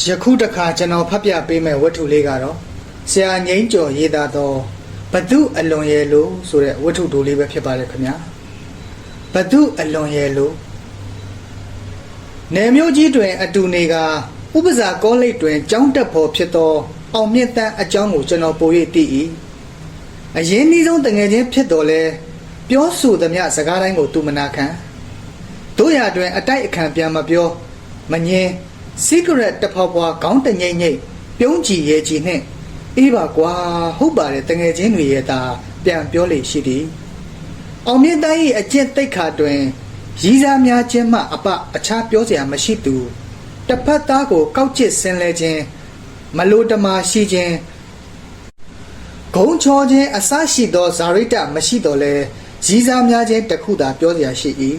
ယခုတခါကျွန်တော်ဖတ်ပြပေးမယ့်ဝတ္ထုလေးကတော့ဆရာငိမ့်ကျော်ရေးသားသောဘဒုအလွန်ရဲ့လို့ဆိုတဲ့ဝတ္ထုတိုလေးပဲဖြစ်ပါတယ်ခင်ဗျာဘဒုအလွန်ရဲ့လို့နယ်မျိုးကြီးတွင် အတူနေကဥပစာကောလိပ်တွင်ကျောင်းတက်ဖို့ဖြစ်သော အောင်မြင့်တန်းအကြောင်းကိုကျွန်တော်ပို၍သိ၏အရင်နှီးဆုံးတငယ်ချင်းဖြစ်တော်လဲပြောဆိုသမျှစကားတိုင်းကိုသူမနာခံတို့ရတွင် အတိုက်အခံပြန်မပြောမငင်း secret တဖွာဖွာခေါင်းတငိမ့်ငိမ့်ပြုံးကြည့်ရဲ့ကြည်နှင့်အေးပါကွာဟုတ်ပါတယ်တငယ်ချင်းတွေရဲ့သာပြန်ပြောလေရှိသည်အောင်မြင့်တိုင်း၏အကျင့်တိတ်ခါတွင်ရည်စားများခြင်းမှအပအခြားပြောစရာမရှိသူတစ်ဖက်သားကိုကောက်ကျစ်ဆင်းလဲခြင်းမလိုတမာရှိခြင်းဂုံချောခြင်းအစရှိသောဇာရိတမရှိတော့လဲရည်စားများခြင်းတစ်ခုသာပြောစရာရှိ၏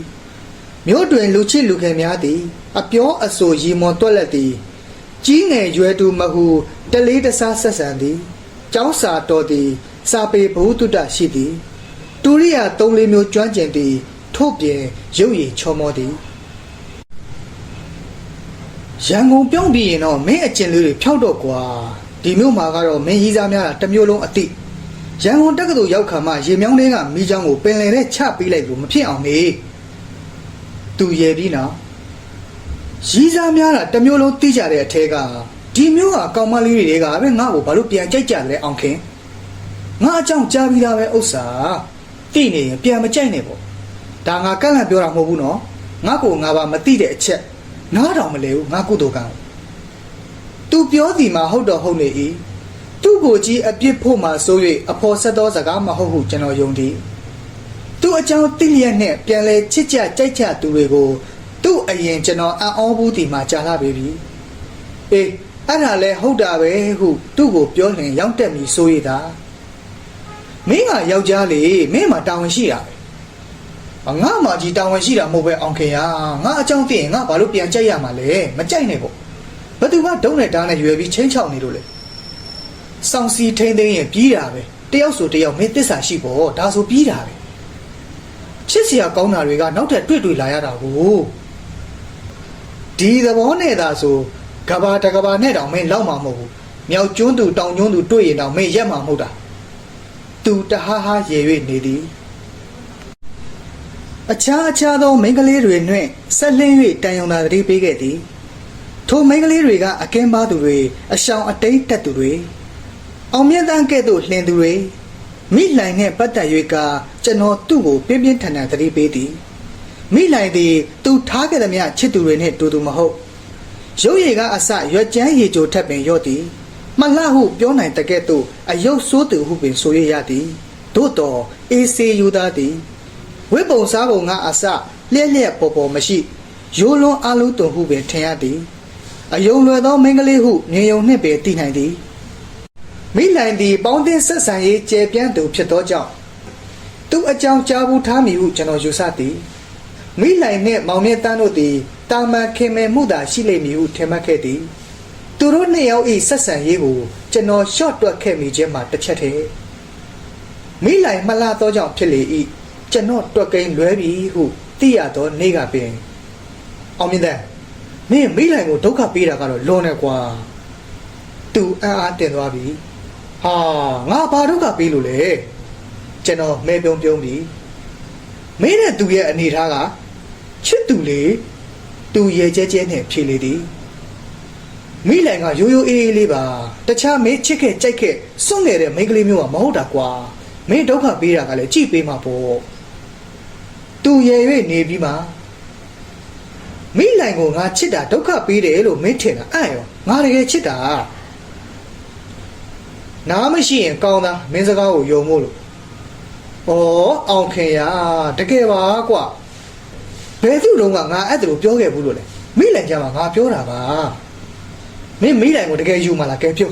မြို့တွင်လူချစ်လူခင်များသည် အပြောအဆိုရီမွန်တွက်လက်သည် ကြီးငယ်ရွယ်သူမဟုတလေးတစားဆက်ဆံသည်ကျောင်းစာတော်သည် စာပေဘုတုတ္တရှိသည်တူရိယာသုံးလေးမျိုးကျွမ်းကျင်သည် ထို့ပြင်ရုပ်ရည်ချောမောသည်ရန်ကုန်ပြောင်းပြီးရင်တော့မင်းအကျင့်လေးတွေဖြောက်တော့ကွာဒီမျိုးမှာကတော့မင်းရီးစားများတာတစ်မျိုးလုံးအတိရန်ကုန်တက္ကသိုလ်ရောက်ခါမှရေမြောင်းတွေကမိချောင်းကိုပင်လယ်နဲ့ချပေးလိုက်လို့မဖြစ်အောင်မေး သူရယ်ပြီးနော်ရီးစားများတာတစ်မျိုးလုံးသိကြတဲ့အထဲကဒီမျိုးကကောင်မလေးတွေကပဲငါ့ကိုဘာလို့ပြန်ကြိုက်ကြတယ်အောင်ခင်ငါအကြောင်းကြားပြီးသားပဲဥစ္စာသိနေရင်ပြန်မကြိုက်နဲ့ပေါ့ဒါငါကန့်လန့်ပြောတာမဟုတ်ဘူးနော်ငါကိုငါပါမသိတဲ့အချက်ငါတောင်မလဲဘူးငါကုသိုလ်ကံသူပြောစီမှာဟုတ်တော့ဟုတ်နေ၏သူ့ကိုကြီးအပြစ်ဖို့မှဆို၍အဖော်ဆက်သောစကားမဟုတ်ဟုကျွန်တော်ယုံသည် သူ့အကြောင်းသိလျက်နဲ့ပြန်လဲချစ်ကြကြိုက်ကြသူတွေကိုသူ့အရင်ကျွန်တော်အံ့ဩဘူးဒီမှာကြာလာပြီပြီအေးအဲ့ဒါလဲဟုတ်တာပဲဟုသူ့ကိုပြောလင်ရောက်တက်ပြီဆိုရတာမင်းကယောက်ျားလေမင်းမှာတာဝန်ရှိတာပဲငါမှကြီးတာဝန်ရှိတာမဟုတ်ပဲအောင်ခင်ရငါအကြောင်းသိရင်ငါဘာလို့ပြန်ကြိုက်ရမှာလဲမကြိုက်နဲ့ပေါ့ဘသူကဒုံးနဲ့တားနဲ့ရွယ်ပြီးချင်းချောက်နေလို့လေစောင့်စီထိမ့်သိမ်းရင်ပြီးတာပဲတယောက်ဆိုတယောက်မင်းသစ္စာရှိပေါ့ဒါဆိုပြီးတာပဲ ချစ်စရာကောင်းတာတွေကနောက်ထပ်တွေ့တွေ့လာရတာကိုဒီသဘောနဲ့သာဆိုကဘာတကဘာနဲ့တောင်မင်းလောက်မှာမဟုတ်ဘူးမြောက်ကျွန်းသူတောင်ကျွန်းသူတွေ့ရင်တောင်မင်းရက်မှာမဟုတ်တာသူတဟားဟားရေ၍နေသည်အခြားအခြားသောမိန်းကလေးတွေနှင့်ဆက်လင်း၍တန်ယုံသာတတိပေးခဲ့သည်ထိုမိန်းကလေးတွေကအကင်းပါသူတွေအရှောင်အတိတ်တက်သူတွေအောင်မြတ်တန်းကဲ့သို့လှင်သူတွေ မိလိုင်နဲ့ပတ်သက်၍ကကျွန်တော်သူ့ကိုပြင်းပြင်းထန်ထန်သတိပေးသည်မိလိုင်သည် သူထားခဲ့သမျှချစ်သူတွေနှင့်တူတူမဟုတ်ရုပ်ရည်ကအစရွက်ကျန်းရည်ကြိုထက်ပင်ရော့သည်မလှဟုပြောနိုင်တဲ့ကဲ့သို့အယုတ်ဆိုးသူဟုပင်ဆိုရရသည်သို့တော်အေးစေယူသားသည်ဝိပုံစားပုံကအစလျက်လျက်ပေါ်ပေါ်မရှိရိုးလွန်အလုံးတုံဟုပင်ထင်ရသည်အယုံလွယ်သောမိန်းကလေးဟုငြင်ယုံနှင့်ပင်သိနိုင်သည် မိလိုင်သည်ပေါင်းတင်ဆက်ဆံရေးကျယ်ပြန့်သူဖြစ်သောကြောင့်သူအကြောင်းကြားဘူးထားမည်ဟုကျွန်တော်ယူဆသည်မိလိုင်နှင့်မောင်မြတ်တန်းတို့သည်တာမန်ခင်မဲမှုသာရှိလိမ့်မည်ဟုထင်မှတ်ခဲ့သည်သူတို့နှစ်ယောက်၏ဆက်ဆံရေးကိုကျွန်တော်ရှော့တွက်ခဲ့မိခြင်းမှာတစ်ချက်တည်းမိလိုင်မလာသောကြောင့်ဖြစ်လေ၏ကျွန်တော်တွက်ကိန်းလွဲပြီဟုသိရသောနေ့ကပင်အောင်မြင့်တဲ့မင်းမိလိုင်ကိုဒုက္ခပေးတာကတော့လွန်နေကွာသူအံ့အားတင်သွားပြီ ဟာငါဘာဒုက္ခပေးလို့လဲကျွန်တော်မဲပြုံးပြုံးပြီမင်းနဲ့သူရဲ့အနေထားကချစ်သူလေသူရဲ့ကြဲကြဲနဲ့ဖြေလေသည်မိလိုင်ကရိုးရိုးအေးအေးလေးပါတခြားမင်းချစ်ခဲ့ကြိုက်ခဲ့စွန့်နေတဲ့မိန်းကလေးမျိုးကမဟုတ်တာကွာမင်းဒုက္ခပေးတာကလည်းကြည်ပေးမှာပေါ့သူရဲ့၍နေပြီးမှမိလိုင်ကိုငါချစ်တာဒုက္ခပေးတယ်လို့မင်းထင်တာအဲ့ရောငါတကယ်ချစ်တာ နားမရှိရင်ကောင်းသားမင်းစကားကိုယုံမို့လို့ဩအောင်ခင်ရတကယ်ပါကွာဘယ်သူတုန်းကငါအဲ့ဒါလိုပြောခဲ့ဘူးလို့လဲမိလန်ကြမှာငါပြောတာပါမင်းမိလန်ကိုတကယ်ယူမှလားကဲပြော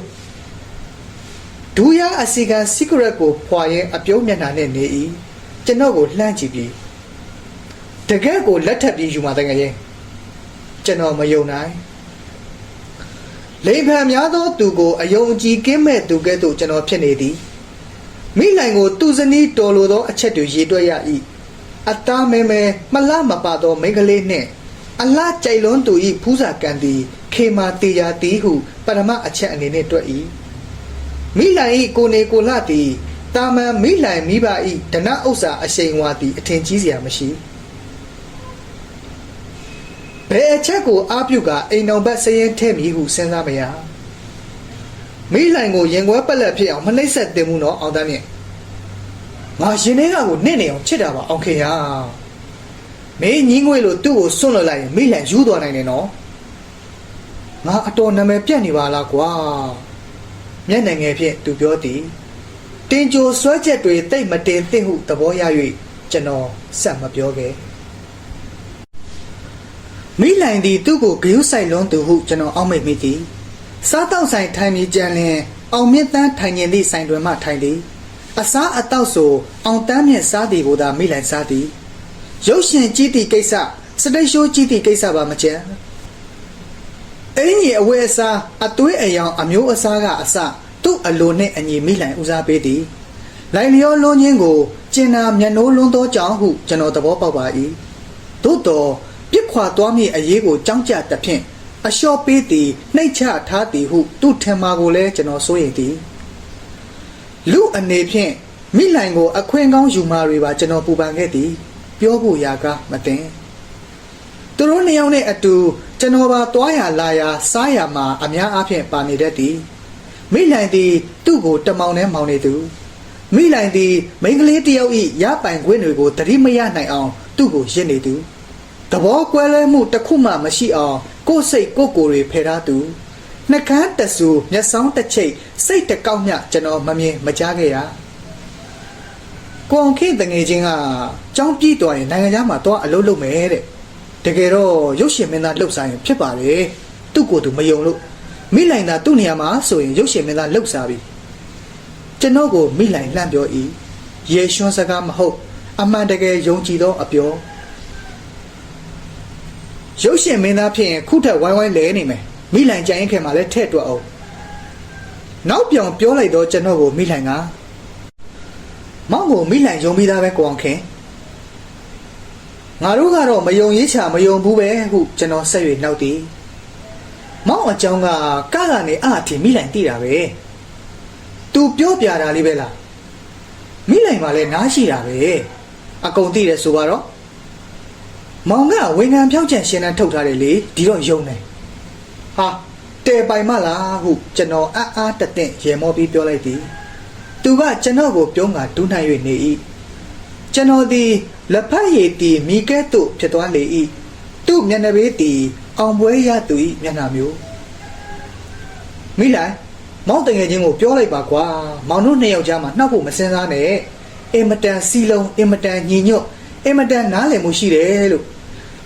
ဒူရအစီကန် secret ကိုဖွာရင်အပြုံးမျက်နှာနဲ့နေ၏ကျွန်တော်ကိုလှမ်းကြည့်ပြီးတကယ်ကိုလက်ထပ်ပြီးယူမှတကယ်ရင်ကျွန်တော်မယုံနိုင် လိမ်ဖန်များသောသူကိုအယုံအကြည်ကင်းမဲ့သူကဲ့သို့ကျွန်တော်ဖြစ်နေသည်မိလိုင်ကိုသူစနီးတော်လိုသောအချက်တွေရေးတွက်ရ၏အသားမဲမဲမလမပါသောမိန်းကလေးနှင့်အလားကြိုက်လွန်းသူဤဖူးစာကံသည်ခေမာတေယာတီဟုပရမအချက်အနေနဲ့တွက်၏မိလိုင်ဤကိုနေကိုလသည်တာမန်မိလိုင်မိဘဤဒနဥစ္စာအရှိန်ဝါသည်အထင်ကြီးစရာမရှိ ဘယ်အချက်ကိုအားပြုကအိမ်တော်ဘက်စရင်ထဲ့မည်ဟုစဉ်းစားမရမိလိုင်ကိုရင်ခွဲပက်လက်ဖြစ်အောင်မနှိမ့်ဆက်တင်မှုတော့အောင်တမ်းမြင့်ငါရင်ထဲကကိုနင့်နေအောင်ချစ်တာပါအောင်ခင်ရမင်းညီငွေလို့သူ့ကိုစွန့်လွတ်လိုက်ရင်မိလိုင်ယူသွားနိုင်တယ်နော်ငါအတော်နာမည်ပြတ်နေပါလားကွာမျက်နှာငယ်ဖြင့်သူပြောသည်တင်ကြိုဆွဲချက်တွေတိတ်မတင်သင့်ဟုသဘောရ၍ကျွန်တော်ဆက်မပြောခဲ့ မိလိုင်သည်သူ့ကိုဂယုဆိုင်လွန်းသူဟုကျွန်တော်အောက်မေ့မိသည်စားတောက်ဆိုင်ထိုင်ပြီးကြံလင်အောင်မြင့်တန်းထိုင်ကျင်သည့်ဆိုင်တွင်မှထိုင်သည်အစားအသောက်ဆိုအောင်တန်းမြင့်စားသည်ကိုသာမိလိုင်စားသည်ရုပ်ရှင်ကြည့်သည့်ကိစ္စစတိတ်ရှိုးကြည့်သည့်ကိစ္စပါမကျန်အင်းကြီးအဝဲအစားအသွေးအယောင်အမျိုးအစားကအစသူ့အလိုနှင့်အညီမိလိုင်ဦးစားပေးသည်လိုင်လျောလွန်ချင်းကိုကျင်နာမျက်နှိုးလွန်းသောကြောင့်ဟုကျွန်တော်သဘောပေါက်ပါ၏သို့တော် ပြစ်ခွာသွားမည့်အရေးကိုကြောင်းကြသဖြင့်အလျှော့ပေးသည်နှိတ်ချထားသည်ဟု သူ့ထင်မှာကိုလည်းကျွန်တော်စိုးရိမ်သည်လူအနေဖြင့်မိလိုင်ကို အခွင့်ကောင်းယူမာတွေပါကျွန်တော်ပူပန်ခဲ့သည် ပြောဖို့ရာကားမတင်သူတို့နှစ်ယောက်နဲ့အတူကျွန်တော်ပါတွားရလာရစားရမှာအများအားဖြင့်ပါနေတတ်သည်မိလိုင်သည် သူ့ကိုတမောင်နဲ့မောင်နေသူမိလိုင်သည်မိန်းကလေးတစ်ယောက်၏ရပိုင်ခွင့်တွေကိုတတိမရနိုင်အောင် သူ့ကိုရစ်နေသူ သဘောကွဲလွဲမှုတစ်ခုမှမရှိအောင်ကိုယ်စိတ်ကိုယ်ကိုယ်တွေဖယ်ထားသူနှကန်းတဆူမျက်စောင်းတစ်ချိတ်စိတ်တကောက်မြကျွန်တော်မမြင်မကြားခဲ့ရကိုအောင်ခေတငယ်ချင်းကကြောင်းပြည့်တော်ရင်နိုင်ငံသားမှာတော့အလုပ်လုပ်မယ်တဲ့တကယ်တော့ရုပ်ရှင်မင်းသားလှုပ်စားရင်ဖြစ်ပါတယ်သူ့ကိုယ်သူမယုံလို့မိလိုင်သာသူ့နေရာမှာဆိုရင်ရုပ်ရှင်မင်းသားလှုပ်စားပြီကျွန်တော်ကိုမိလိုင်လှမ်းပြော၏ရေရွှန်းစကားမဟုတ် အမှန်တကယ်ယုံကြည်သောအပြော ရုပ်ရှင်မင်းသားဖြစ်ရင်ခုထက်ဝိုင်းဝိုင်းလဲနေမယ်မိလိုင်ကြိုင်ခင်မှာလည်းထဲ့တွက်အောင်နောက်ပြောင်ပြောလိုက်တော့ကျွန်တော်ကိုမိလိုင်ကမောင်ကိုမိလိုင်ယုံပြီးသားပဲကိုအောင်ခင်ငါတို့ကတော့မယုံရေးချမယုံဘူးပဲဟုကျွန်တော်ဆက်၍နောက်သည်မောင်အကြောင်းကကကနေအထင်မိလိုင်သိတာပဲသူပြောပြတာလေးပဲလားမိလိုင်ကလည်းနားရှိတာပဲအကုန်သိတယ်ဆိုပါတော့ မောင်ကဝန်ခံဖြောက်ချက်ရှင်းတန်းထုတ်ထားတယ်လေဒီတော့ယုံတယ်ဟာတဲပိုင်မလားဟုကျွန်တော်အအားတင့်ရေမောပြီးပြောလိုက်သည်သူကကျွန်တော်ကိုပြုံးကဒူးနိုင်၍နေ၏ကျွန်တော်သည်လက်ဖက်ရည်တီမိကဲ့သို့ဖြစ်သွားလေ၏သူ့မျက်နှာပေးတီအောင်ပွဲရသူ၏မျက်နှာမျိုးမိလိုက်မောင်တငယ်ချင်းကိုပြောလိုက်ပါကွာမောင်တို့နှစ်ယောက်ကြားမှာနှောက်ဖို့မစင်စားနဲ့အင်မတန်စီလုံးအင်မတန်ညီညွတ်အင်မတန်နားလည်မှုရှိတယ်လို့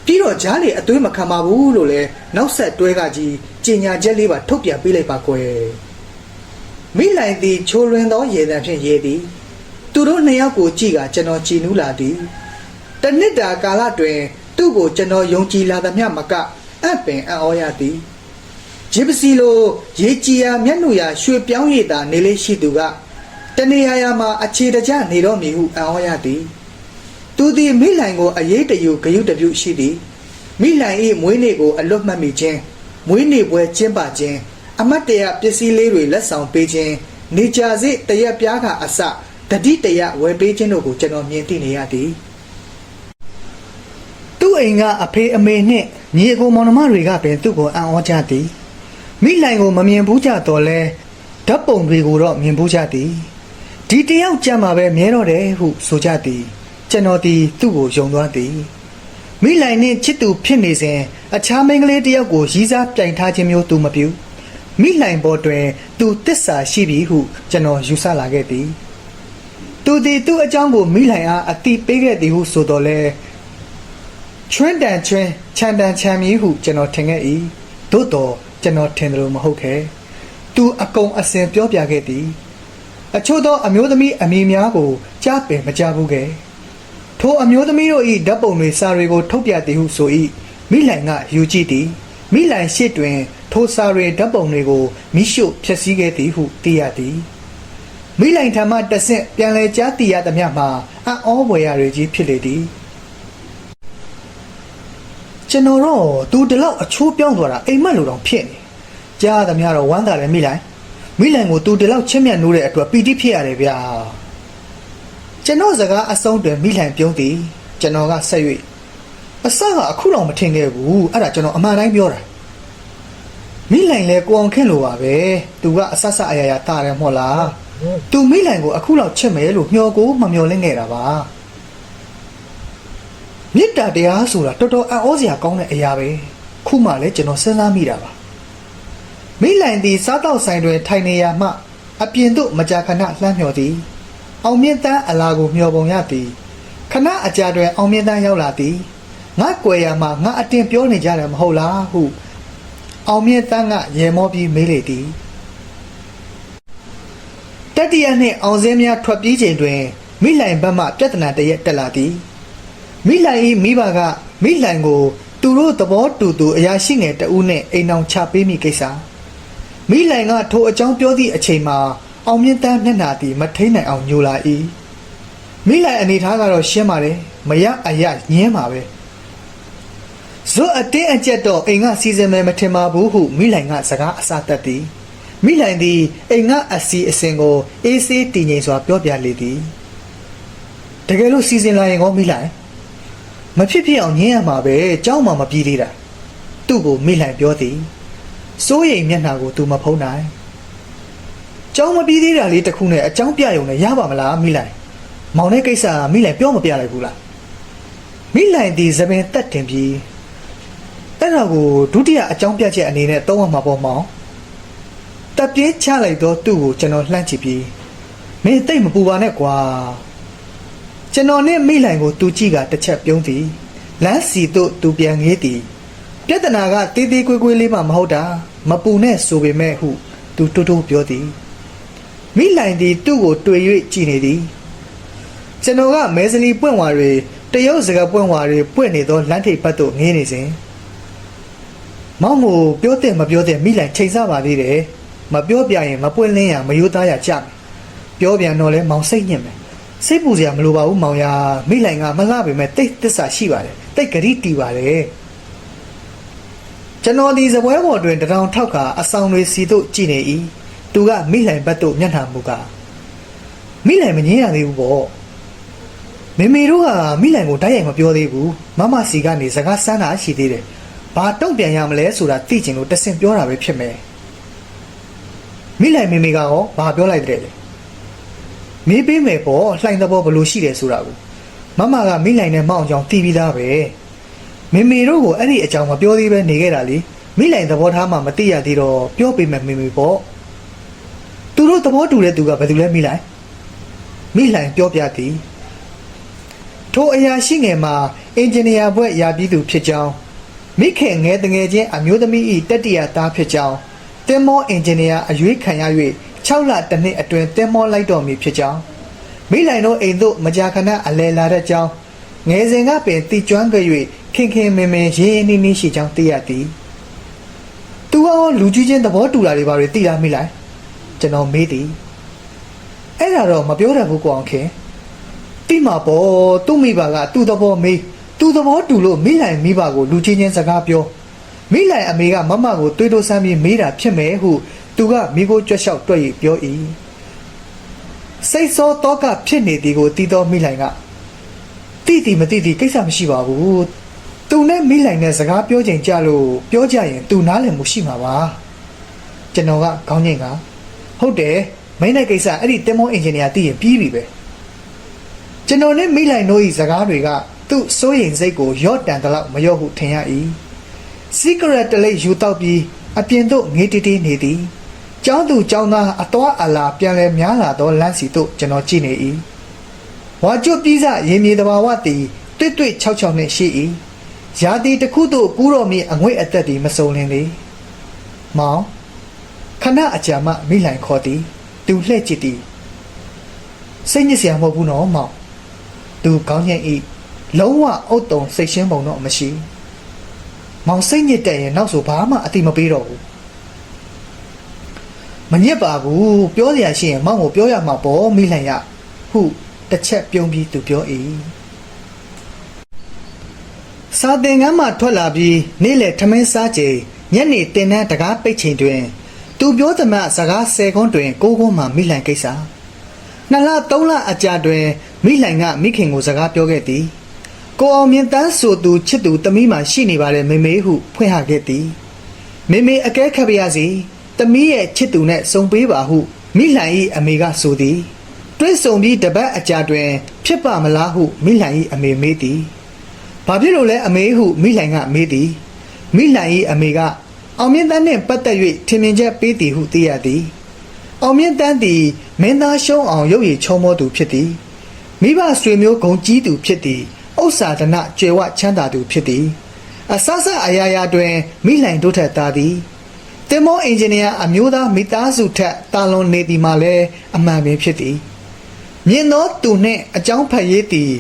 ပြီးတော့ဂျားလေအသွေးမခံပါဘူးလို့လဲနောက်ဆက်တွဲကကြီးကြင်ညာချက်လေးပါထုတ်ပြန်ပေးလိုက်ပါကွယ်မိလိုက်သည်ချိုးလွင်သောရေတံဖြင့်ရေသည်သူတို့နှစ်ယောက်ကိုကြည့်ကကျွန်တော်ကြည်နူးလာသည်တနစ်တာကာလတွင် သူ့ကိုကျွန်တော်ယုံကြည်လာသမျှမကအံ့ပင်အံ့ဩရသည်ဂျစ်ပစီလိုရေကြည်ရာမျက်နှာရာရွှေပြောင်းရည်သာနေလေးရှိသူကတနေရာရာမှာအခြေတကျနေတော့မည်ဟုအံ့ဩရသည် သူသည်မိလိုင်ကိုအရေးတယူဂယုတပြုရှိသည်မိလိုင်၏မွေးနေ့ကိုအလွတ်မှတ်မိခြင်းမွေးနေ့ပွဲကျင်းပခြင်းအမတ်တရပစ္စည်းလေးတွေလက်ဆောင်ပေးခြင်းနေကြစေတရက်ပြားကအစတတိတရဝယ်ပေးခြင်းတို့ကိုကျွန်တော်မြင်သိနေရသည်သူ့အိမ်ကအဖေအမေနှင့်ညီအကိုမောင်နှမတွေကပင်သူ့ကိုအံ့ဩကြသည်မိလိုင်ကိုမမြင်ဘူးကြတော့လဲဓာတ်ပုံတွေကိုတော့မြင်ဘူးကြသည်ဒီတယောက်ကြံမှာပဲမြဲတော့တယ်ဟုဆိုကြသည် ကျွန်တော်ဒီသူ့ကိုယုံသွားသည်မိလိုင်နှင့်ချစ်သူဖြစ်နေစဉ်အခြားမိန်းကလေးတယောက်ကိုရီးစားပြိုင်ထားခြင်းမျိုးသူမပြုမိလိုင်ပေါ်တွင် သူတစ္ဆာရှိပြီဟုကျွန်တော်ယူဆလာခဲ့သည်သူသည်သူ့အကြောင်းကိုမိလိုင်အားအတိပေးခဲ့သည်ဟုဆိုတော်လဲချွန်းတန်ချွန်းချန်တန်ချန်မီဟုကျွန်တော်ထင်ခဲ့၏သို့တော်ကျွန်တော်ထင်တယ်လို့မဟုတ်ခဲ့သူအကုံအစင်ပြောပြခဲ့သည်အချို့သောအမျိုးသမီးအမိများကိုကြားပင်မကြားဘူးခဲ့ ထိုအမျိုးသမီးတို့၏ဓာတ်ပုံတွေစာတွေကိုထုတ်ပြသည်ဟုဆို၏မိလိုင်ကယူကြည့်သည်မိလိုင်ရှိတွင် ထိုစာတွေဓာတ်ပုံတွေကိုမိရှုဖျက်ဆီးခဲ့သည်ဟုသိရသည်မိလိုင်ထံမှတဆင့်ပြန်လဲကြားသိရသမျှမှာအံ့ဩဖွယ်ရာတွေကြီးဖြစ်လေသည်ကျကျွန်တော်တော့သူဒီလောက်အချိုးပြောင်းသွားတာအိမ်မက်လိုတောင်ဖြစ်နေကြားရသမျှတော့ဝမ်းသာတယ်မိလိုက်မိလိုက်ကိုသူဒီလောက်ချစ်မြတ်နိုးတဲ့အတွက်ပီတိဖြစ်ရတယ်ဗျာ ကျွန်တော်စကားအဆုံးတွင်မိလိုက်ပြုံးသည်ကျွန်တော်ကဆက်၍အစကအခုတော့မထင်ခဲ့ဘူးအဲ့ဒါကျွန်တော်အမှန်တိုင်းပြောတာမိလိုက်လဲကိုအောင်ခင့်လိုပါပဲသူကအဆဆအရာရာတာတယ်မဟုတ်လားသူမိလိုက်ကိုအခုလောက်ချစ်မယ်လို့မျှော်ကိုမမျှော်လင့်ခဲ့တာပါမေတ္တာတရားဆိုတာတော်တော်အံ့ဩစရာကောင်းတဲ့အရာပဲခုမှလည်းကျွန်တော်စဉ်းစားမိတာပါမိလိုင်သည်စားတော့ဆိုင်တွင်ထိုင်နေရမှ အပြင်သို့မကြာခဏလှမ်းမြော်သည် အောင်မြင့်တန်းအလာကိုမျှော်ပုံရသည်ခဏအကြာတွင်အောင်မြင့်တန်းရောက်လာသည်ငါကွယ်ရမှာငါအတင်ပြောနေကြတယ်မဟုတ်လားဟု အောင်မြင့်တန်းကရေမောပြီးမေးလေသည်တတိယနှင့်အောင်စင်းများထွက်ပြေးချိန်တွင်မိလိုင်ဘက်မှပြဿနာတစ်ရက်တက်လာသည်မိလိုင်ဤမိဘကမိလိုင်ကို သူတို့သဘောတူသူအရာရှိငယ်တဦးနဲ့အိမ်အောင်ချပေးမိကိစ္စမိလိုင်ကထိုအကြောင်းပြောသည့်အချိန်မှာ အောင်မြင့်တန်းမျက်နှာသည်မထိန်နိုင်အောင်ညိုလာ၏မိလိုင်အနေထားကတော့ရှင်းပါတယ်မရအရညင်းပါပဲဇွတ်အတင်းအကျက်တော့အိမ်ကစီစဉ်မယ်မထင်ပါဘူးဟုမိလိုင်ကစကားအစတတ်သည်မိလိုင်သည်အိမ်ကအစီအစဉ်ကိုအေးဆေးတည်ငြိမ်စွာပြောပြလေသည်တကယ်လို့စီစဉ်လာရင်ကောမိလိုင်မဖြစ်ဖြစ်အောင်ညင်းရမှာပဲကြောက်မှမပြီးသေးတာသူ့ကိုမိလှန်ပြောသည်စိုးရိမ်မျက်နှာကိုသူမဖုံးနိုင် ကြောင်းမပြီးသေးတာလေးတစ်ခုနဲ့အကြောင်းပြရုံနဲ့ရပါမလားမိလှန်မောင်တဲ့ကိစ္စကမိလှန်ပြောမပြလိုက်ဘူးလားမိလှန်ဒီသပင်တက်တင်ပြီးအဲ့ဒါကိုဒုတိယအကြောင်းပြချက်အနေနဲ့သုံးရမှာပေါ့မောင်တပ်ပြင်းချလိုက်တော့သူ့ကိုကျွန်တော်လှမ်းကြည့်ပြီးမင်းတိတ်မပူပါနဲ့ကွာကျွန်တော်နဲ့မိလိုင်ကိုသူကြည့်ကတစ်ချက်ပြုံးသည်လမ်းစီတို့သူပြန်ငေးသည်ပြဿနာကတေးသေးကွေးကွေးလေးမှမဟုတ်တာမပူနဲ့ဆိုပေမဲ့ဟုသူတိုးတိုးပြောသည် မိလိုင်သည်သူ့ကိုတွေ့၍ကြည်နေသည်ကျွန်တော်ကမဲစလီပွင့်ဝါတွေတရုတ်စကားပွင့်ဝါတွေပွင့်နေသောလမ်းထိပ်ဘက်သို့ငေးနေစဉ်မောင်ကိုပြောတဲ့မပြောတဲ့မိလိုင်ချိန်စားပါသေးတယ်မပြောပြရင်မပွင့်လင်းရမယိုးသားရကြမယ်ပြောပြန်တော့လဲမောင်စိတ်ညစ်မယ်စိတ်ပူစရာမလိုပါဘူးမောင်ရမိလိုင်ကမလှပေမဲ့တိတ်သစ္စာရှိပါတယ်တိတ်ဂရိတီပါတယ်ကျွန်တော်ဒီစပွဲပေါ်တွင်တထောင်ထောက်ကအဆောင်တွေစီတို့ကြည်နေ၏ သူကမိလိုင်ဘက်သို့မျက်နှာမူကမိလိုင်မငင်းရသေးဘူးပေါ့မေမေတို့ကမိလိုင်ကိုတိုက်ရိုက်မပြောသေးဘူးမမစီကနေစကားစမ်းတာရှိသေးတယ်ဘာတုံ့ပြန်ရမလဲဆိုတာသိချင်လို့တဆင်ပြောတာပဲဖြစ်မယ်မိလိုင်မေမေကရောဘာပြောလိုက်တဲ့လဲမေးပေးမယ်ပေါ့လှိုင်သဘောဘလို့ရှိတယ်ဆိုတာကိုမမကမိလိုင်နဲ့မောင်အောင်ကြောင့်တီးပြီးသားပဲမေမေတို့ကိုအဲ့ဒီအကြောင်းမပြောသေးပဲနေခဲ့တာလေမိလိုင်သဘောထားမှမသိရသေးတော့ပြောပေးမယ်မေမေပေါ့သူ တို့သဘောတူတဲ့သူကဘယ်သူလဲမိလိုင်မိလိုင်ပြောပြသည်ထိုအရာရှိငယ်မှာအင်ဂျင်နီယာဘွဲ့ရာပြီးသူဖြစ်ကြောင်းမိခင်ငယ်တငယ်ချင်းအမျိုးသမီးဤတတိယသားဖြစ်ကြောင်းတင်မောအင်ဂျင်နီယာအရွေးခံရ၍6လတစ်နှစ်အတွင်းတင်မောလိုက်တော်မူဖြစ်ကြောင်းမိလိုင်တို့အိမ်သို့မကြာခဏအလဲလာတဲ့ကြောင်းငယ်စဉ်ကပင်တီကျွမ်းကြ၍ခင်ခင်မင်မင်ရင်းရင်းနှီးနှီးရှိကြောင်းသိရသည်သူကရောလူကြီးချင်းသဘောတူတာတွေပါတွေသိလားမိလိုက် ကျွန်တော်မေးသည်အဲ့ဒါတော့မပြောတတ်ဘူးကွာခင်တိမှာပေါ့သူ့မိဘကသူ့သဘောမေးသူ့သဘောတူလို့မိလိုက်မိဘကိုလူချင်းချင်းစကားပြောမိလိုက်အမေကမမကိုတွေးတိုးဆန်းပြီးမေးတာဖြစ်မယ်ဟုသူကမိကိုကြွက်လျှောက်တွေ့၍ပြော၏စိတ်စောတော့ကဖြစ်နေသည်ကိုတီးတော်မိလိုက်ကတိတိမတိတိကိစ္စမရှိပါဘူးသူနဲ့မိလိုက်နဲ့စကားပြောချိန်ကြလို့ပြောကြရင်သူနားလည်မှုရှိမှာပါကျွန်တော်ကခေါင်းငိတ်က ဟုတ်တယ်မိနဲ့ကိစ္စအဲ့ဒီတင်မောအင်ဂျင်နီယာသိရင်ပြီးပြီပဲကျွန်တော်နဲ့မိလိုက်တို့ဤစကားတွေကသူ့စိုးရိမ်စိတ်ကိုရော့တန်တလောက်မရော့ဟုထင်ရ၏ secret တလေးယူတော့ပြီးအပြင်သို့ငေးတီးတီးနေသည်ကျောင်းသူကျောင်းသားအတော်အလာပြန်လဲများလာသောလမ်းစီသို့ကျွန်တော်ကြည့်နေ၏ဝါကျွတ်ပြီးစရေမြေတဘာဝတည်တွတ်တွတ်ချောက်ချောက်နှင့်ရှိ၏ရာတီတစ်ခုသို့ကူးတော်မီအငွေ့အသက်သည်မစုံလင်လေမောင် ခဏအကြာမှမိလိုက်ခေါ်သည်သူလှဲ့ကြည့်သည်စိတ်ညစ်စရာမဟုတ်ဘူးနော်မောင်သူကောင်းညံ့၏လုံးဝအုတ်တုံစိတ်ရှင်းပုံတော့မရှိမောင်စိတ်ညစ်တဲ့ရင်နောက်ဆိုဘာမှအတိမပေးတော့ဘူးမညစ်ပါဘူးပြောစရာရှိရင်မောင်ကိုပြောရမှာပေါ့မိလှန်ရဟုတစ်ချက်ပြုံးပြီးသူပြော၏စာသင်ခန်းမှထွက်လာပြီးနေ့လယ်ထမင်းစားချိန်ညနေတင်တဲ့တကားပိတ်ချိန်တွင် သူပြောသမျှစကား10ခွန်းတွင်9ခွန်းမှမိလှန်ကိစ္စနှစ်လသုံးလအကြာတွင်မိလှန်ကမိခင်ကိုစကားပြောခဲ့သည်ကိုအောင်မြင့်တန်းဆိုသူချစ်သူတမိမှရှိနေပါတယ်မေမေဟုဖွင့်ဟခဲ့သည်မေမေအကဲခတ်ပါရစေတမိရဲ့ချစ်သူနဲ့စုံပေးပါဟုမိလှန်၏အမေကဆိုသည်တွဲဆုံပြီးတပတ်အကြာတွင် ဖြစ်ပါမလားဟုမိလှန်၏အမေမေးသည်ဘာဖြစ်လို့လဲအမေဟုမိလှန်ကမေးသည်မိလှန်၏အမေက အောင်မြင့်တန်းနှင့်ပတ်သက်၍ထင်မြင်ချက်ပေးသည်ဟုသိရသည်အောင်မြင့်တန်းသည်မင်းသားရှုံးအောင်ရုပ်ရည်ချုံမောသူဖြစ်သည်မိဘဆွေမျိုးဂုံကြီးသူဖြစ်သည်ဥစ္စာဒနကျွယ်ဝချမ်းသာသူဖြစ်သည်အဆဆအရာရာတွင်မိလှိုင်တို့ထက်သာသည်တင်မောအင်ဂျင်နီယာအမျိုးသားမိသားစုထက်တာလွန်နေသည်မှာလည်းအမှန်ပင်ဖြစ်သည်မြင်သောသူနှင့်အကြောင်းဖတ်ရေးသည်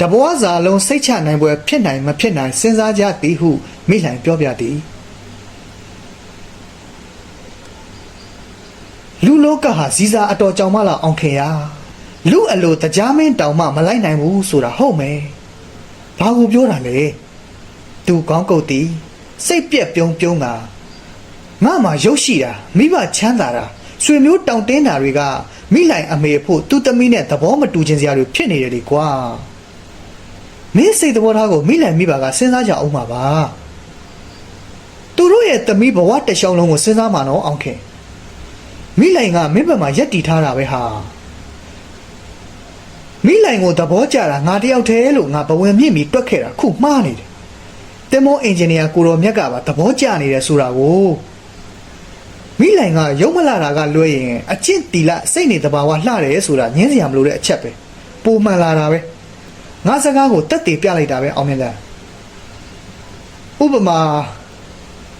တဘွားစာလုံးစိတ်ချနိုင်ပွဲဖြစ်နိုင်မဖြစ်နိုင်စဉ်းစားကြသည်ဟုမိလှိုင်ပြောပြသည် လူလောကဟာဇီစာအတော်ကြောင်မလာအောင်ခင်ရလူအလိုတကြားမင်းတောင်မှမလိုက်နိုင်ဘူးဆိုတာဟုတ်မယ်ဘာကိုပြောတာလဲသူကောင်းကုတ်သည်စိတ်ပြက်ပြုံးပြုံးကငါမှရုပ်ရှိတာမိဘချမ်းသာတာဆွေမျိုးတောင်တင်းတာတွေကမိလိုက်အမေဖို့သူ့သမီးနဲ့သဘောမတူခြင်းစရာတွေဖြစ်နေတယ်လေကွာမင်းစိတ်သဘောထားကိုမိလိုက်မိဘကစဉ်းစားကြအောင်ပါပါသူတို့ရဲ့သမီးဘဝတစ်ချောင်းလုံးကိုစဉ်းစားမှတော့အောင်ခင် မိလိုင်ကမင်းဘက်မှာရက်တီထားတာပဲဟာမိလိုင်ကိုသဘောကျတာငါတယောက်တည်းလို့ငါဘဝင်မြင့်ပြီးတွက်ခဲ့တာခုမှားနေတယ်တင်မောအင်ဂျင်နီယာကိုတော်မြတ်ကပါသဘောကျနေတယ်ဆိုတာကိုမိလိုင်ကရုံမလာတာကလွဲရင်အကျင့်တီလစိတ်နေတဘာဝလှတယ်ဆိုတာညင်းစရာမလိုတဲ့အချက်ပဲပုံမှန်လာတာပဲငါစကားကိုတက်တည်ပြလိုက်တာပဲအောင်မြင်လားဥပမာ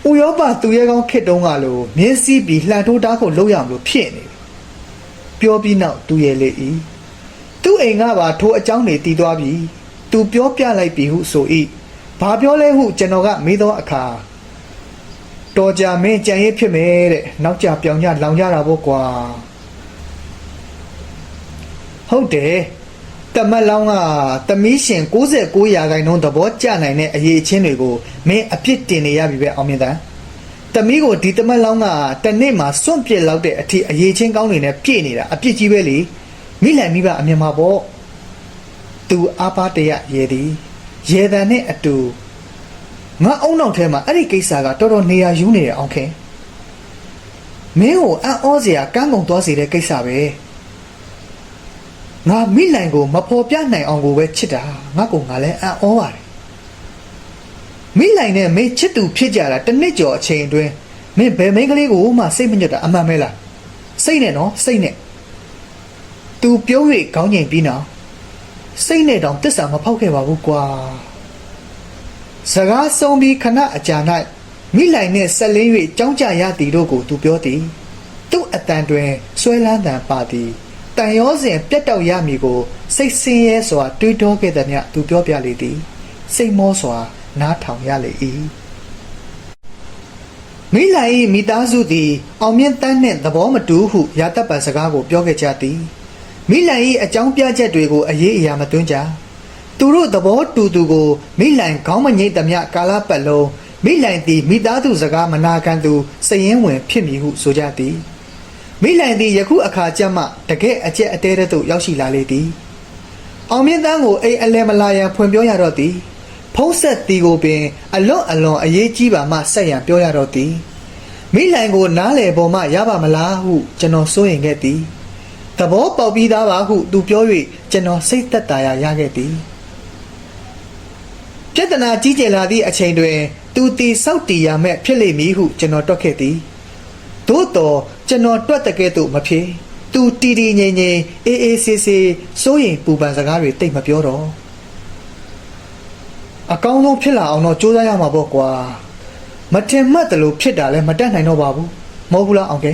ဥရောပသူရဲကောင်းခစ်တုံးကလိုမြင်းစည်းပြီးလှန်ထိုးတားကိုလှုပ်ရမလို့ဖြစ်နေတယ်ပြောပြီးနောက်သူရဲ့လေဤသူ့အိမ်ကပါထိုးအကြောင်းတွေတီးသွားပြီသူပြောပြလိုက်ပြီဟုဆို၏ဘာပြောလဲဟုကျွန်တော်ကမေးသောအခါတော်ကြမင်းကြံရစ်ဖြစ်မယ်တဲ့နောက်ကြပြောင်ကြလောင်ကြတာပေါ့ကွာဟုတ်တယ် တမက်လောင်းကသမီးရှင်69ရာခိုင်နှုန်းသဘောကျနိုင်တဲ့အရေးအချင်းတွေကိုမင်းအပြစ်တင်နေရပြီပဲအောင်မြင်တန်းသမီးကိုဒီတမက်လောင်းကတနေ့မှာစွန့်ပစ်လောက်တဲ့အထိအရေးချင်းကောင်းတွေနဲ့ပြည့်နေတာအပြစ်ကြီးပဲလေမိလန်မိဘအမြင်မှာပေါ့သူအာပါတရရေသည်ရေတန်နဲ့အတူငါအုံနောက်ထဲမှာအဲ့ဒီကိစ္စကတော်တော်နေရာယူနေတယ်အောင်ခင်မင်းကိုအံ့ဩစရာကန်းကုန်သွားစေတဲ့ကိစ္စပဲ ငါမိလိုင်ကိုမဖော်ပြနိုင်အောင်ကိုပဲချစ်တာငါကငါလည်းအံ့ဩပါတယ်မိလိုင်နဲ့မင်းချစ်သူဖြစ်ကြတာတစ်နှစ်ကျော်အချိန်အတွင်းမင်းဘယ်မိန်းကလေးကိုမှစိတ်မညစ်တာအမှန်ပဲလားစိတ်နဲ့နော်စိတ်နဲ့ तू ပြုံး၍ခေါင်းငိမ်ပြီးနောက်စိတ်နဲ့တောင်တစ္ဆာမဖောက်ခဲ့ပါဘူးကွာစကားဆုံးပြီးခဏအကြာ၌မိလိုင်နဲ့ဆက်လင်း၍ကြောင်းကြရသည်တို့ကို तू ပြောသည် သူ့အတန်တွင်ဆွဲလန်းတန်ပါသည် တန်ရောစဉ်ပြတ်တောက်ရမည်ကို စိတ်ဆင်းရဲစွာတွေးတောခဲ့သည်မြသူပြောပြလေသည် စိတ်မောစွာ နားထောင်ရလေ၏မိလိုင်၏မိသားစုသည် အောင်မြင့်တန်းနှင့်သဘောမတူဟုရာတပ်ပံစကားကိုပြောခဲ့ကြသည်မိလိုင်၏အကြောင်းပြချက်တွေကိုအရေးအရာမသွင်းကြသူတို့သဘောတူသူကိုမိလိုင်ခေါင်းမငိမ့်သမျှကာလပတ်လုံးမိလိုင်သည်မိသားစုစကားမနာခံသူစည်ရင်ဝင်ဖြစ်မည်ဟုဆိုကြသည် မိလိုင်သည်ယခုအခါကျမှတကယ့်အကျက်အတဲတဲ့သို့ရောက်ရှိလာလေသည်အောင်မြင့်တန်းကိုအိမ်အလဲမလာရန်ဖွင့်ပြောရတော့သည်ဖုံးဆက်သည်ကိုပင် အလွန်အလွန်အရေးကြီးပါမှဆက်ရန်ပြောရတော့သည်မိလိုင်ကိုနားလေပေါ်မှရပါမလားဟုကျွန်တော်စိုးရင်ခဲ့သည်သဘောပေါက်ပြီးသားပါဟုသူပြော၍ကျွန်တော်စိတ်သက်သာရာရခဲ့သည်ပြဿနာကြီးကျယ်လာသည့်အချိန်တွင် သူတီဆောက်တီရမဲ့ဖြစ်လိမ့်မည်ဟုကျွန်တော်တွက်ခဲ့သည်သို့တော် ကျွန်တော်တွက်တဲ့ကဲ့သို့မဖြစ်သူတီတီငိမ့်ငိမ့်အေးအေးဆေးဆေးစိုးရင်ပူပန်စကားတွေတိတ်မပြောတော့အကောင်းဆုံးဖြစ်လာအောင်တော့ကြိုးစားရမှာပေါ့ကွာမတင်မှတ်တယ်လို့ဖြစ်တာလည်းမတတ်နိုင်တော့ပါဘူးမဟုတ်ဘူးလားအောင်ကဲ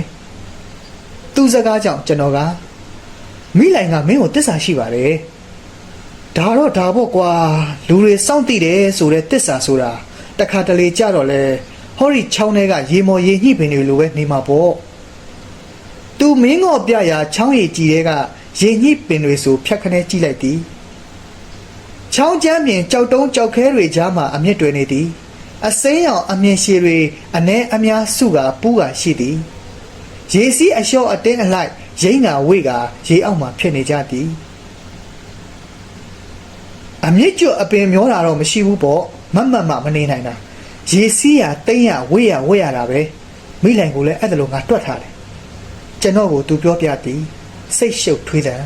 သူစကားကြောင့်ကျွန်တော်ကမိလိုင်ကမင်းကိုတစ္ဆာရှိပါတယ်ဒါတော့ဒါပေါ့ကွာလူတွေစောင့်တည်တယ်ဆိုတဲ့တစ္ဆာဆိုတာတခါတလေကြတော့လဲဟောဒီချောင်းထဲကရေမော်ရေညှိပင်တွေလိုပဲနေမှာပေါ့ သူမင်းငေါ့ပြရာချောင်းရည်ကြီးတဲ့ကရေညှိပင်တွေဆိုဖြတ်ခနဲကြည့်လိုက်သည်ချချောင်းချမ်းပြင်ကြောက်တုံးကြောက်ခဲတွေကြားမှာအမြင့်တွယ်နေသည်အစိမ်းရောင်အမြင့်ရှည်တွေအ ਨੇ အများစုကပူးကရှိသည်ရေစီးအလျှော့အတင်းအလိုက်ရိမ့်ငါဝေကရေအောက်မှာဖြစ်နေကြသည်အမြင့်ကျွတ်အပင်မျောတာတော့မရှိဘူးပေါ့မတ်မတ်မမနေနိုင်တာရေစီးရတိမ့်ရဝေးရဝေးရတာပဲမိလိုင်ကိုလည်းအဲ့ဒါလိုငါတွက်ထားတယ် ကျွန်တော်ကိုသူပြောပြသည်စိတ်ရှုပ်ထွေးတယ်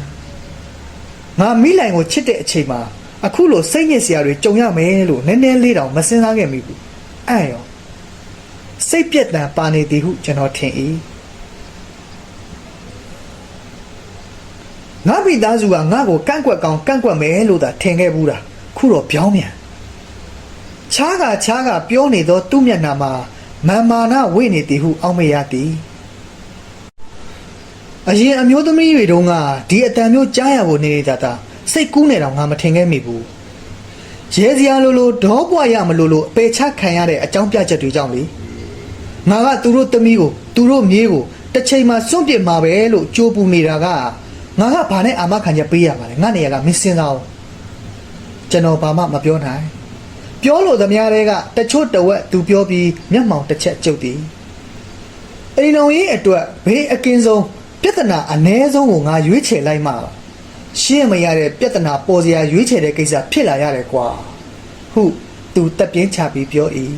ငါမိလိုင်ကိုချစ်တဲ့အချိန်မှာအခုလိုစိတ်ညစ်စရာတွေကြုံရမယ်လို့နည်းနည်းလေးတောင်မစင်စားခဲ့မိဘူးအဲ့ရောစိတ်ပြက်တန်ပါနေသည်ဟုကျွန်တော်ထင်၏ငါမိသားစုကငါ့ကိုကန့်ကွက်ကောင်းကန့်ကွက်မယ်လို့သာထင်ခဲ့ဘူးတာခုတော့ပြောင်းပြန်ခြားကခြားကပြောနေသောသူ့မျက်နှာမှာမာမာနဝိနေသည်ဟုအောက်မေ့ရသည် အရင်အမျိုးသမီးတွေတုန်းကဒီအတန်မျိုးကြားရဖို့နေနေကြတာစိတ်ကူးနေတော့ငါမထင်ခဲ့မိဘူးရဲစရာလိုလိုဒေါပွားရမလို့လို့အပေချခံရတဲ့အကြောင်းပြချက်တွေကြောင့်လေငါကသူတို့သမီးကိုသူတို့မြေးကိုတစ်ချိန်မှာစွန့်ပစ်မှာပဲလို့ကြိုးပူနေတာကငါကဘာနဲ့အာမခံချက်ပေးရမှာလဲငါနေရာကမင်းစင်းစားအောင်ကျွန်တော်ဘာမှမပြောနိုင်ပြောလို့သမားတွေကတချို့တဝက်သူပြောပြီးမျက်မှောင်တစ်ချက်ကျုပ်သည်အိမ်တော်ရေးအတွက်ဘေးအကင်းဆုံး ပြဿနာအ ਨੇ ဆုံးကိုငါရွေးချယ်လိုက်မှာပါရှင်းမရတဲ့ပြဿနာပေါ်စရာရွေးချယ်တဲ့ကိစ္စဖြစ်လာရတယ်ကွာဟုသူတက်ပြင်းချပြီးပြော၏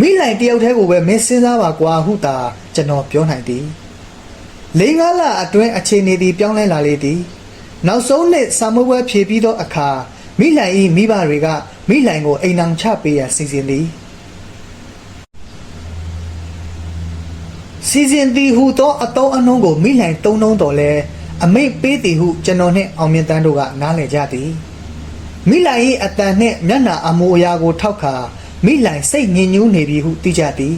မိလိုက်တယောက်တည်းကိုပဲမင်းစဉ်းစားပါကွာဟုသာကျွန်တော်ပြောနိုင်သည်လေးငါးလအတွင်းအခြေအနေသည်ပြောင်းလဲလာလေသည်နောက်ဆုံးနှစ်စာမွေးပွဲဖြည့်ပြီးသောအခါမိလိုက်၏မိဘတွေကမိလိုက်ကိုအိမ်အောင်ချပေးရန်စီစဉ်သည် စီစဉ်သည်ဟုသောအတောအနှုံးကိုမိလှန်တုံးတုံးတော်လဲအမိတ်ပေးသည်ဟုကျွန်တော်နှင့်အောင်မြင့်တန်းတို့ကနားလည်ကြသည်မိလှန်၏အတန်နှင့်မျက်နှာအမူအရာကိုထောက်ခါမိလှန်စိတ်ငြိမ်ညူးနေပြီဟုသိကြသည်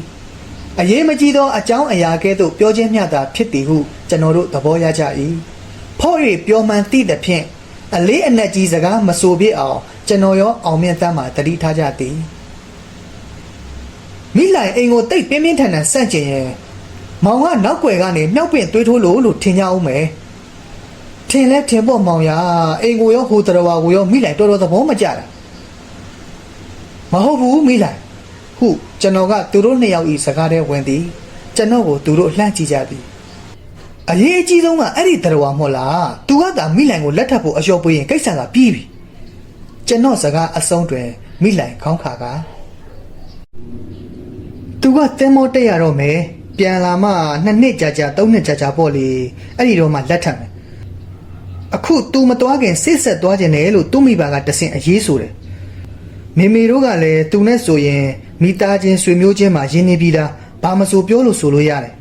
အရေးမကြီးသောအကြောင်းအရာကဲ့သို့ပြောခြင်းမျှတာဖြစ်သည်ဟုကျွန်တော်တို့သဘောရကြ၏ဖော့၍ပြောမှန်သည့်သဖြင့်အလေးအနက်ကြီးစကားမဆိုပြအောင်ကျွန်တော်ရောအောင်မြင့်တန်းမှတတိထားကြသည်မိလှန်အိမ်ကိုတိတ်ပြင်းပြင်းထန်ထန်ဆန့်ကျင်ရင် မောင်ကနောက်ွယ်ကနေနှောက်ပင်သွေးထိုးလို့လို့ထင်ကြအောင်မယ်ထင်လဲထင်ပေါ့မောင်ရအိမ်ကိုရောဟိုတရဝါကိုရောမိလိုက်တော်တော်သဘောမကျတာမဟုတ်ဘူးမိလိုက်ဟုကျွန်တော်ကသူတို့နှစ်ယောက်ဤစကားထဲဝင်သည်ကျွန်တော်ကိုသူတို့လှမ်းကြည့်ကြသည်အရေးအကြီးဆုံးကအဲ့ဒီတရဝါမဟုတ်လားသူကသာမိလိုက်ကိုလက်ထပ်ဖို့အလျှော်ပေးရင်ကိစ္စကပြီးပြီကျွန်တော်စကားအဆုံးတွင်မိလိုက်ခေါင်းခါကသူကသင်္ဘောတက်ရတော့မယ် ပြန်လာမှနှစ်နှစ်ကြာကြာသုံးနှစ်ကြာကြာပေါ့လေအဲ့ဒီတော့မှလက်ထပ်မယ်အခု तू မသွားခင်စိတ်ဆက်သွားခြင်းတယ်လို့သူ့မိဘကတဆင့်အရေးဆိုတယ်မေမေတို့ကလည်းသူနဲ့ဆိုရင်မိသားချင်းဆွေမျိုးချင်းမှရင်းနေပြီးသားဘာမဆိုပြောလို့ဆိုလို့ရတယ်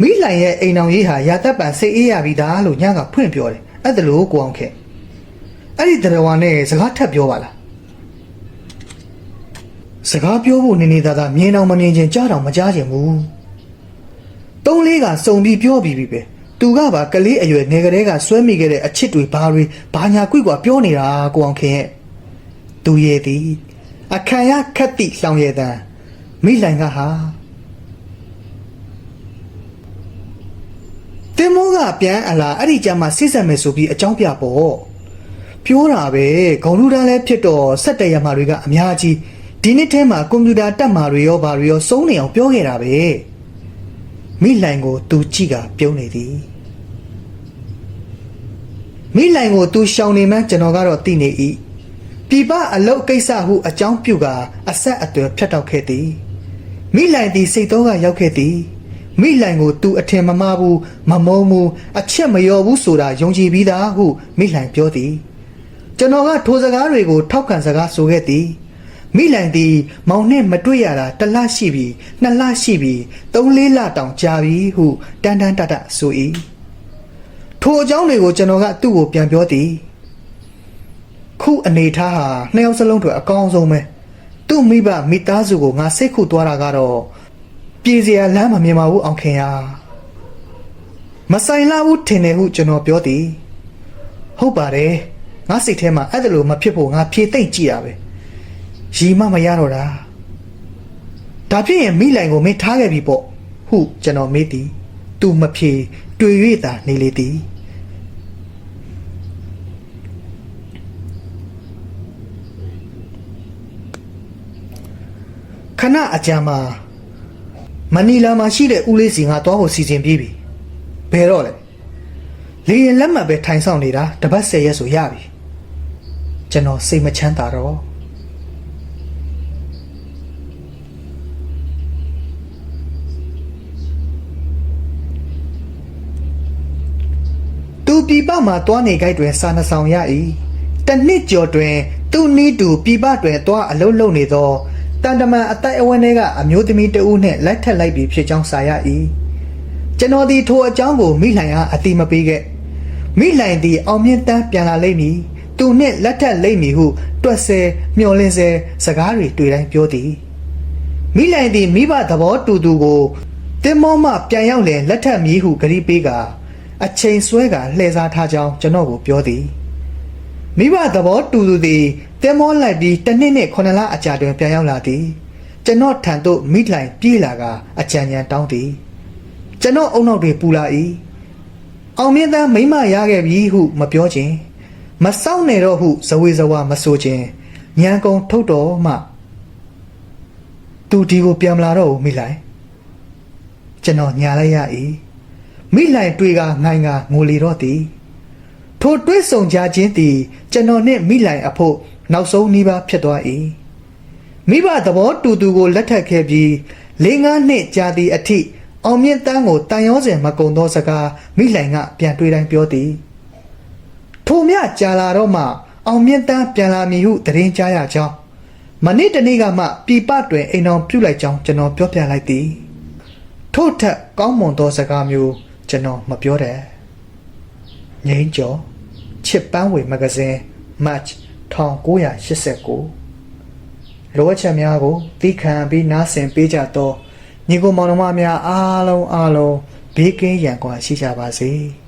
မိလှိုင်ရဲ့အိမ်အောင်ရေးဟာရာသက်ပံစိတ်အေးရပြီးသားလို့ညကဖွင့်ပြောတယ်အဲ့ဒါလို့ကိုအောင်ခဲ့အဲ့ဒီတရားဝါနဲ့စကားထပ်ပြောပါလားစကားပြောဖို့နေနေသာသာမြင်အောင်မမြင်ချင်းကြားတော့မကြားချင်ဘူး။ သုံးလေးကစုံပြီးပြောပြီးပြီပဲ။သူကပါကလေးအရွယ်ငယ်ကလေးကဆွဲမိခဲ့တဲ့အချစ်တွေဘာတွေဘာညာကွိကွာပြောနေတာကိုအောင်ခင်ရဲ့။သူရဲ့သည်အခမ်းရခက်တိလောင်ရတဲ့မိလိုင်ကဟာတင်မောကပြန်အလားအဲ့ဒီကြမှာစိတ်ဆက်မယ်ဆိုပြီးအကြောင်းပြပေါ့။ပြောတာပဲဂုံလူတန်းလည်းဖြစ်တော့စက်တရမှာတွေကအများကြီးဒီနှစ်ထဲမှာကွန်ပျူတာတက်မှာတွေရောဘာတွေရောစုံနေအောင်ပြောခဲ့တာပဲ မိလှိုင်ကို သူကြည့်ကပြုံးနေသည်မိလှိုင်ကိုသူရှောင်နေမှန်းကျွန်တော်ကတော့သိနေ၏ပြပအလုတ်ကိစ္စဟုအကြောင်းပြုကအဆက်အသွယ်ဖြတ်တောက်ခဲ့သည်မိလှိုင်သည်စိတ်တော်ကရောက်ခဲ့သည်မိလှိုင်ကိုသူအထင်မမှားဘူးမမုန်းဘူးအချက်မလျော်ဘူးဆိုတာယုံကြည်ပြီးသားဟုမိလှိုင်ပြောသည်ကျွန်တော်ကထိုစကားတွေကိုထောက်ခံစကားဆိုခဲ့သည် မိလန်သည်မောင်နှင့်မတွေ့ရတာတစ်လရှိပြီနှစ်လရှိပြီသုံးလေးလတောင်ကြာပြီဟုတန်းတန်းတတဆို၏ထိုအကြောင်းတွေကိုကျွန်တော်ကသူ့ကိုပြန်ပြောသည်ခုအနေထားဟာနှစ်ယောက်စလုံးတွေအကောင်းဆုံးပဲသူ့မိဘမိသားစုကိုငါစိတ်ခုသွားတာကတော့ပြေစရာလမ်းမမြင်ပါဘူးအောင်ခင်ယာမဆိုင်လာဘူးထင်တယ်ဟုကျွန်တော်ပြောသည်ဟုတ်ပါတယ်ငါစိတ်ထဲမှာအဲ့ဒါလိုမဖြစ်ဖို့ငါဖြေသိမ့်ကြည့်တာပဲ ရီမမရတော့တာဒါဖြစ်ရင်မိလိုင်ကိုမင်းထားခဲ့ပြီပေါ့ဟုကျွန်တော်မေးသည်သူမဖြေတွေ့၍သာနေလေသည်ခဏအကြာမှာမနီလာမှာရှိတဲ့ဦးလေးစီငါသွားဖို့စီစဉ်ပြီးပြီဘယ်တော့လဲလေရင်လက်မှတ်ပဲထိုင်ဆောင်နေတာတပတ်၁၀ရက်ဆိုရပြီကျွန်တော်စိတ်မချမ်းသာတော့ သူပြပမှာတွားနေကြိုက်တွင်စာနှဆောင်ရ၏တနှစ်ကျော်တွင် သူနီးတူပြပတွင်တွားအလုံးလုံးနေသောတန်တမန်အတိုက်အဝန်းထဲကအမျိုးသမီးတဦးနှင့်လက်ထက်လိုက်ပြီးဖြစ်ကြောင်းစာရ၏ကျွန်တော်ဒီထိုအကြောင်းကိုမိလှိုင်အားအတိမပေးခဲ့မိလှိုင်သည်အောင်မြင့်တန်းပြန်လာလိမ့်မည်သူနှင့်လက်ထက်လိမ့်မည်ဟုတွက်ဆဲမျှော်လင့်ဆဲစကားတွေတွေ့တိုင်းပြောသည်မိလိုင်သည်မိဘသဘောတူသူကိုတင်မောမှပြန်ရောက်လင်လက်ထပ်မည်ဟုဂရီပေးက အချိန်ဆွဲကလှည့်စားထားကြောင်းကျွန်တော်ကိုပြောသည်မိဘသဘောတူသူသည်တင်မောလိုက်ပြီးတစ်နှစ်နဲ့ခုနှစ်လအကြာတွင်ပြန်ရောက်လာသည်ကျွန်တော်ထံသို့မိလိုင်ပြေးလာကအကြံဉာဏ်တောင်းသည်ကျွန်တော်အုံနောက်တွေပူလာ၏အောင်မြင့်သားမိမရခဲ့ပြီဟုမပြောခြင်းမစောင့်နေတော့ဟုဇဝေဇဝါမဆိုခြင်းညံကုန်ထုတ်တော်မှသူဒီကိုပြန်မလာတော့ဘူးမိလိုက်ကျွန်တော်ညာလိုက်ရ၏ မိလိုက်တွေ့ကငိုင်ကငိုလေတော့သည်ထိုတွေးဆုံကြခြင်းသည်ကျွန်တော်နှင့်မိလိုက်အဖို့နောက်ဆုံးနှီးပါဖြစ်သွား၏မိဘသဘောတူသူကိုလက်ထပ်ခဲ့ပြီးလေးငါးနှစ်ကြာသည့်အထိအောင်မြင့်တန်းကိုတန်ရောစင်မကုံသောစကားမိလိုက်ကပြန်တွေးတိုင်းပြောသည်ထိုမြကြာလာတော့မှအောင်မြင့်တန်းပြန်လာမည်ဟုသတင်းကြားရကြောင်းမနေ့တနေ့ကမှပြပတွင်အိမ်တော်ပြုတ်လိုက်ကြောင်းကျွန်တော်ပြောပြလိုက်သည်ထို့ထက်ကောင်းမွန်သောစကားမျိုး ကျွန်တော်မပြောတဲ့ငိမ့်ကျော်ချစ်ပန်းဝေမဂဇင်း March 1989လိုအပ်ချက်များကိုသိခံပြီးနားဆင်ပေးကြသောညီကိုမောင်နှမများအားလုံးအားလုံးဘေးကင်းရန်ကွာရှိကြပါစေ။